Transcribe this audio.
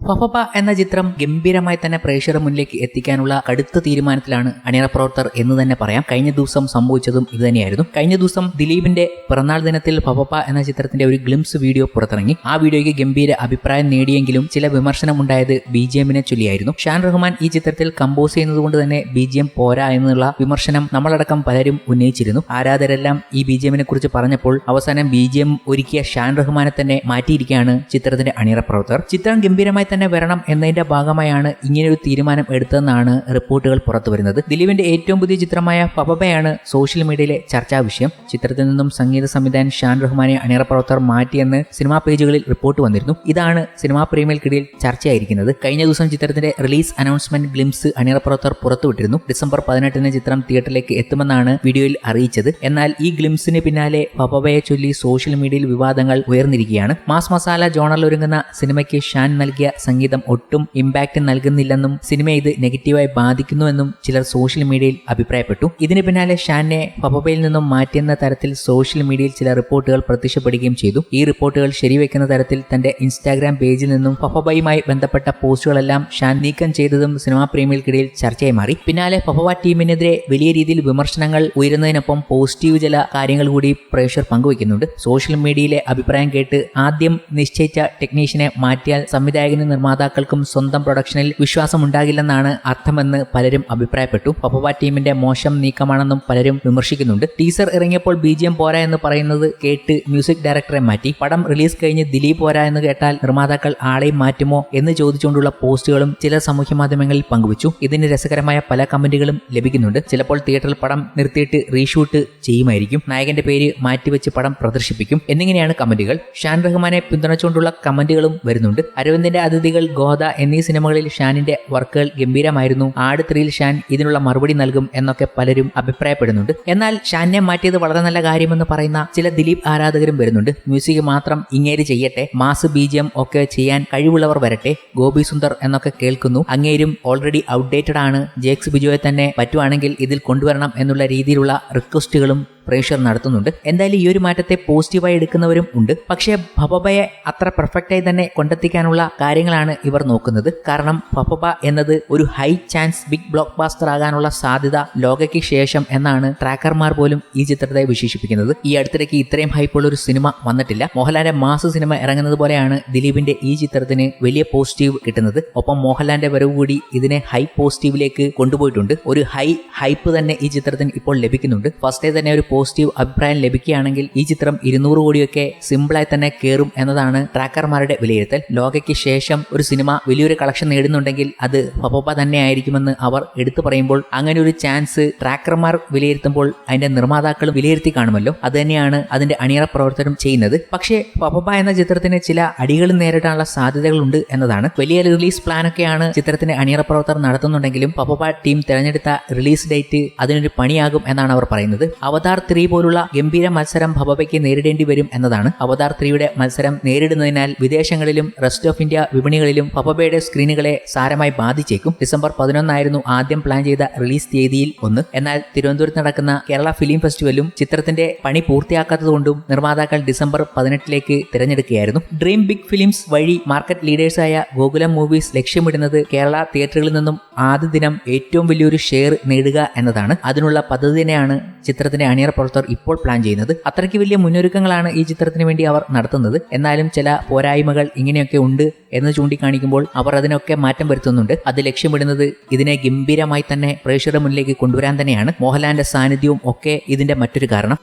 ഫഫപ്പ എന്ന ചിത്രം ഗംഭീരമായി തന്നെ പ്രേക്ഷകരുടെ മുന്നിലേക്ക് എത്തിക്കാനുള്ള കടുത്ത തീരുമാനത്തിലാണ് അണിയറ പ്രവർത്തകർ എന്ന് തന്നെ പറയാം. കഴിഞ്ഞ ദിവസം സംഭവിച്ചതും ഇത് തന്നെയായിരുന്നു. കഴിഞ്ഞ ദിവസം ദിലീപിന്റെ പിറന്നാൾ ദിനത്തിൽ ഫഫപ്പ എന്ന ചിത്രത്തിന്റെ ഒരു ഗ്ലിംസ് വീഡിയോ പുറത്തിറങ്ങി. ആ വീഡിയോയ്ക്ക് ഗംഭീര അഭിപ്രായം നേടിയെങ്കിലും ചില വിമർശനം ഉണ്ടായത് ബി ജി എമ്മിനെ ചൊല്ലിയായിരുന്നു. ഷാൻ റഹ്മാൻ ഈ ചിത്രത്തിൽ കമ്പോസ് ചെയ്യുന്നതുകൊണ്ട് തന്നെ ബി ജി എം പോരാ എന്നുള്ള വിമർശനം നമ്മളടക്കം പലരും ഉന്നയിച്ചിരുന്നു. ആരാധരെല്ലാം ഈ ബി ജി എമ്മിനെ കുറിച്ച് പറഞ്ഞപ്പോൾ അവസാനം ബി ജി എം ഒരുക്കിയ ഷാൻ റഹ്മാനെ തന്നെ മാറ്റിയിരിക്കുകയാണ് ചിത്രത്തിന്റെ അണിയറ പ്രവർത്തകർ. ചിത്രം ഗംഭീരമായി തന്നെ വരണം എന്നതിന്റെ ഭാഗമായാണ് ഇങ്ങനെയൊരു തീരുമാനം എടുത്തതെന്നാണ് റിപ്പോർട്ടുകൾ പുറത്തു വരുന്നത്. ദിലീപിന്റെ ഏറ്റവും പുതിയ ചിത്രമായ പബബയാണ് സോഷ്യൽ മീഡിയയിലെ ചർച്ചാ വിഷയം. ചിത്രത്തിൽ നിന്നും സംഗീത സംവിധായകൻ ഷാൻ റഹ്മാനെ അണിയറ പ്രവർത്തകർ മാറ്റിയെന്ന് സിനിമാ പേജുകളിൽ റിപ്പോർട്ട് വന്നിരുന്നു. ഇതാണ് സിനിമാ പ്രേമികൾക്കിടയിൽ ചർച്ചയായിരിക്കുന്നത്. കഴിഞ്ഞ ദിവസം ചിത്രത്തിന്റെ റിലീസ് അനൗൺസ്മെന്റ് ഗ്ലിംസ് അണിയറ പ്രവർത്തകർ പുറത്തുവിട്ടിരുന്നു. ഡിസംബർ പതിനെട്ടിന് ചിത്രം തിയേറ്ററിലേക്ക് എത്തുമെന്നാണ് വീഡിയോയിൽ അറിയിച്ചത്. എന്നാൽ ഈ ഗ്ലിംസിന് പിന്നാലെ പബബയെ ചൊല്ലി സോഷ്യൽ മീഡിയയിൽ വിവാദങ്ങൾ ഉയർന്നിരിക്കുകയാണ്. മാസ് മസാല ജോണറിൽ ഒരുങ്ങുന്ന സിനിമയ്ക്ക് ഷാൻ നൽകിയ സംഗീതം ഒട്ടും ഇമ്പാക്ട് നൽകുന്നില്ലെന്നും സിനിമ ഇത് നെഗറ്റീവായി ബാധിക്കുന്നുവെന്നും ചിലർ സോഷ്യൽ മീഡിയയിൽ അഭിപ്രായപ്പെട്ടു. ഇതിന് പിന്നാലെ ഷാനെ പപ്പബയിൽ നിന്നും മാറ്റിയെന്ന തരത്തിൽ സോഷ്യൽ മീഡിയയിൽ ചില റിപ്പോർട്ടുകൾ പ്രത്യക്ഷപ്പെടുകയും ചെയ്തു. ഈ റിപ്പോർട്ടുകൾ ശരിവെക്കുന്ന തരത്തിൽ തന്റെ ഇൻസ്റ്റാഗ്രാം പേജിൽ നിന്നും പപ്പബയുമായി ബന്ധപ്പെട്ട പോസ്റ്റുകളെല്ലാം ഷാൻ നീക്കം ചെയ്തതും സിനിമാ പ്രേമികൾക്കിടയിൽ ചർച്ചയായി മാറി. പിന്നാലെ പപ്പവ ടീമിനെതിരെ വലിയ രീതിയിൽ വിമർശനങ്ങൾ ഉയരുന്നതിനൊപ്പം പോസിറ്റീവ് ചില കാര്യങ്ങൾ കൂടി പ്രേക്ഷകർ പങ്കുവയ്ക്കുന്നുണ്ട്. സോഷ്യൽ മീഡിയയിലെ അഭിപ്രായം കേട്ട് ആദ്യം നിശ്ചയിച്ച ടെക്നീഷ്യനെ മാറ്റിയാൽ സംവിധായകനും നിർമ്മാതാക്കൾക്കും സ്വന്തം പ്രൊഡക്ഷനിൽ വിശ്വാസം ഉണ്ടാകില്ലെന്നാണ് അർത്ഥമെന്ന് പലരും അഭിപ്രായപ്പെട്ടു. പപ്പവ ടീമിന്റെ മോശം നീക്കമാണെന്നും പലരും വിമർശിക്കുന്നുണ്ട്. ടീസർ ഇറങ്ങിയപ്പോൾ ബി ജി എം പോരാ എന്ന് പറയുന്നത് കേട്ട് മ്യൂസിക് ഡയറക്ടറെ മാറ്റി. പടം റിലീസ് കഴിഞ്ഞ് ദിലീപ് പോരാ എന്ന് കേട്ടാൽ നിർമ്മാതാക്കൾ ആളെയും മാറ്റുമോ എന്ന് ചോദിച്ചുകൊണ്ടുള്ള പോസ്റ്റുകളും ചില സാമൂഹ്യ മാധ്യമങ്ങളിൽ പങ്കുവച്ചു. ഇതിന് രസകരമായ പല കമന്റുകളും ലഭിക്കുന്നുണ്ട്. ചിലപ്പോൾ തിയേറ്ററിൽ പടം നിർത്തിയിട്ട് റീഷൂട്ട് ചെയ്യുമായിരിക്കും. നായകന്റെ പേര് മാറ്റിവെച്ച് പടം പ്രദർശിപ്പിക്കും. എന്നിങ്ങനെയാണ് കമന്റുകൾ. ഷാൻ റഹ്മാനെ പിന്തുണച്ചുകൊണ്ടുള്ള കമന്റുകളും വരുന്നുണ്ട്. അരവിന്ദിന്റെ അതിഥികൾ ഗോദ എന്നീ സിനിമകളിൽ ഷാനിന്റെ വർക്കുകൾ ഗംഭീരമായിരുന്നു. ആട് ത്രീയിൽ ഷാൻ ഇതിനുള്ള മറുപടി നൽകും എന്നൊക്കെ പലരും അഭിപ്രായപ്പെടുന്നുണ്ട്. എന്നാൽ ഷാനെ മാറ്റിയത് വളരെ നല്ല കാര്യമെന്ന് പറയുന്ന ചില ദിലീപ് ആരാധകരും വരുന്നുണ്ട്. മ്യൂസിക് മാത്രം ഇങ്ങേര് ചെയ്യട്ടെ മാസ് ബീജിയം ഒക്കെ ചെയ്യാൻ കഴിവുള്ളവർ വരട്ടെ ഗോപി സുന്ദർ എന്നൊക്കെ കേൾക്കുന്നു. അങ്ങേരും ഓൾറെഡി ഔട്ട്ഡേറ്റഡ് ആണ്. ജേക്സ് ബിജോയെ തന്നെ പറ്റുവാണെങ്കിൽ ഇതിൽ കൊണ്ടുവരണം എന്നുള്ള രീതിയിലുള്ള റിക്വസ്റ്റുകളും പ്രേക്ഷകർ നടത്തുന്നുണ്ട്. എന്തായാലും ഈ ഒരു മാറ്റത്തെ പോസിറ്റീവായി എടുക്കുന്നവരും ഉണ്ട്. പക്ഷേ ഭബബയെ അത്ര പെർഫെക്റ്റായി തന്നെ കൊണ്ടെത്തിക്കാനുള്ള കാര്യങ്ങളാണ് ഇവർ നോക്കുന്നത്. കാരണം ഭബബ എന്നത് ഒരു high chance big blockbuster ആകാനുള്ള സാധ്യത ലോകയ്ക്ക് ശേഷം എന്നാണ് ട്രാക്കർമാർ പോലും ഈ ചിത്രത്തെ വിശേഷിപ്പിക്കുന്നത്. ഈ അടുത്തിടയ്ക്ക് ഇത്രയും ഹൈപ്പുള്ള ഒരു സിനിമ വന്നിട്ടില്ല. മോഹൻലാലിന്റെ മാസ് സിനിമ ഇറങ്ങുന്നത് പോലെയാണ് ദിലീപിന്റെ ഈ ചിത്രത്തിന് വലിയ പോസിറ്റീവ് കിട്ടുന്നത്. ഒപ്പം മോഹൻലാലിന്റെ വരവ് കൂടി ഇതിനെ ഹൈ പോസിറ്റീവിലേക്ക് കൊണ്ടുപോയിട്ടുണ്ട്. ഒരു ഹൈ ഹൈപ്പ് തന്നെ ഈ ചിത്രത്തിന് ഇപ്പോൾ ലഭിക്കുന്നുണ്ട്. ഫസ്റ്റ് ഡേ തന്നെ ഒരു പോസിറ്റീവ് അഭിപ്രായം ലഭിക്കുകയാണെങ്കിൽ ഈ ചിത്രം ഇരുന്നൂറ് കോടിയൊക്കെ സിമ്പിളായി തന്നെ കയറും എന്നതാണ് ട്രാക്കർമാരുടെ വിലയിരുത്തൽ. ലോകയ്ക്ക് ശേഷം ഒരു സിനിമ വലിയൊരു കളക്ഷൻ നേടുന്നുണ്ടെങ്കിൽ അത് പപ്പോപ്പ തന്നെ ആയിരിക്കുമെന്ന് അവർ എടുത്തു പറയുമ്പോൾ അങ്ങനെ ഒരു ചാൻസ് ട്രാക്കർമാർ വിലയിരുത്തുമ്പോൾ അതിന്റെ നിർമ്മാതാക്കളും വിലയിരുത്തി കാണുമല്ലോ. അത് തന്നെയാണ് അതിന്റെ അണിയറ പ്രവർത്തനം ചെയ്യുന്നത്. പക്ഷേ പപ്പപ്പ എന്ന ചിത്രത്തിന് ചില അടികൾ നേരിടാനുള്ള സാധ്യതകളുണ്ട് എന്നതാണ്. വലിയ റിലീസ് പ്ലാനൊക്കെയാണ് ചിത്രത്തിന്റെ അണിയറ പ്രവർത്തകർ നടത്തുന്നുണ്ടെങ്കിലും പപ്പപ്പ ടീം തിരഞ്ഞെടുത്ത റിലീസ് ഡേറ്റ് അതിനൊരു പണിയാകും എന്നാണ് അവർ പറയുന്നത്. അവതാർ ത്രീ പോലുള്ള ഗംഭീര മത്സരം ഭവബയ്ക്ക് നേരിടേണ്ടി വരും എന്നതാണ് അവതാർ ത്രീയുടെ മത്സരം നേരിടുന്നതിനാൽ വിദേശങ്ങളിലും റെസ്റ്റ് ഓഫ് ഇന്ത്യ വിപണികളിലും ഭവബയുടെ സ്ക്രീനുകളെ സാരമായി ബാധിച്ചേക്കും. ഡിസംബർ പതിനൊന്നായിരുന്നു ആദ്യം പ്ലാൻ ചെയ്ത റിലീസ് തീയതിയിൽ ഒന്ന്. എന്നാൽ തിരുവനന്തപുരത്ത് നടക്കുന്ന കേരള ഫിലിം ഫെസ്റ്റിവലും ചിത്രത്തിന്റെ പണി പൂർത്തിയാക്കാത്തതുകൊണ്ടും നിർമ്മാതാക്കൾ ഡിസംബർ പതിനെട്ടിലേക്ക് തിരഞ്ഞെടുക്കുകയായിരുന്നു. ഡ്രീം ബിഗ് ഫിലിംസ് വഴി മാർക്കറ്റ് ലീഡേഴ്സായ ഗോകുലം മൂവീസ് ലക്ഷ്യമിടുന്നത് കേരള തിയേറ്ററുകളിൽ നിന്നും ആദ്യ ദിനം ഏറ്റവും വലിയൊരു ഷെയർ നേടുക എന്നതാണ്. അതിനുള്ള പദ്ധതി തന്നെയാണ് ചിത്രത്തിന്റെ അണിയർ പ്രവർത്തകർ ഇപ്പോൾ പ്ലാൻ ചെയ്യുന്നത്. അത്രയ്ക്ക് വലിയ മുന്നൊരുക്കങ്ങളാണ് ഈ ചിത്രത്തിന് വേണ്ടി അവർ നടത്തുന്നത്. എന്നാലും ചില പോരായ്മകൾ ഇങ്ങനെയൊക്കെ ഉണ്ട് എന്ന് ചൂണ്ടിക്കാണിക്കുമ്പോൾ അവർ അതിനൊക്കെ മാറ്റം വരുത്തുന്നുണ്ട്. അത് ലക്ഷ്യമിടുന്നത് ഇതിനെ ഗംഭീരമായി തന്നെ പ്രേക്ഷകരുടെ മുന്നിലേക്ക് കൊണ്ടുവരാൻ തന്നെയാണ്. മോഹൻലാലിന്റെ സാന്നിധ്യവും ഒക്കെ ഇതിന്റെ മറ്റൊരു കാരണം.